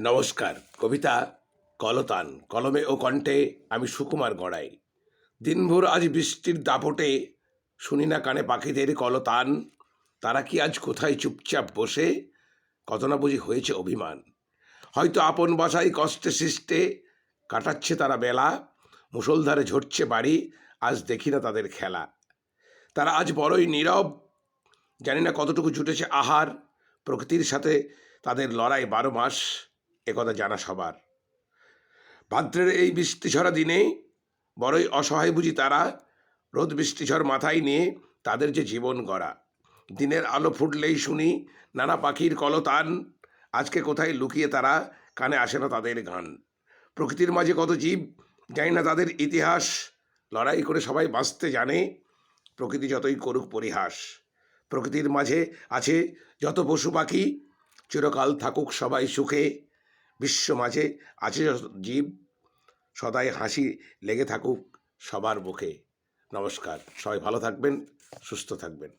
নমস্কার, কবিতা, কলতান, কলমে ও কণ্ঠে আমি সুকুমার গড়াই। দিনভর আজ বৃষ্টির দাপটে শুনি না কানে পাখিদের কলতান, তারা কি আজ কোথায় চুপচাপ বসে? কত না বুঝি হয়েছে অভিমান। হয়তো আপন বাসায় কষ্টে সৃষ্টে কাটাচ্ছে তারা বেলা, মুষলধারে ঝরছে বাড়ি, আজ দেখি না তাদের খেলা। তারা আজ বড়ই নীরব, জানি না কতটুকু জুটেছে আহার, প্রকৃতির সাথে তাদের লড়াই বারো মাস। একথা জানা সবার। ভাদ্রের এই বৃষ্টিঝরা দিনে বড়ই অসহায় বুঝি তারা রোদ বৃষ্টিঝড় মাথায় নিয়ে তাদের যে জীবন গড়া। দিনের আলো ফুটলেই শুনি নানা পাখির কলতান। আজকে কোথায় লুকিয়ে তারা কানে আসে না তাদের গান প্রকৃতির মাঝে কত জীব, জানি না তাদের ইতিহাস। লড়াই করে সবাই বাঁচতে জানে, প্রকৃতি যতই করুক পরিহাস। প্রকৃতির মাঝে আছে যত পশু পাখি, চিরকাল থাকুক সবাই সুখে। বিশ্ব মাঝে আছে জীব, সদাই হাসি লেগে থাকুক সবার মুখে। নমস্কার। সবাই ভালো থাকবেন, সুস্থ থাকবেন।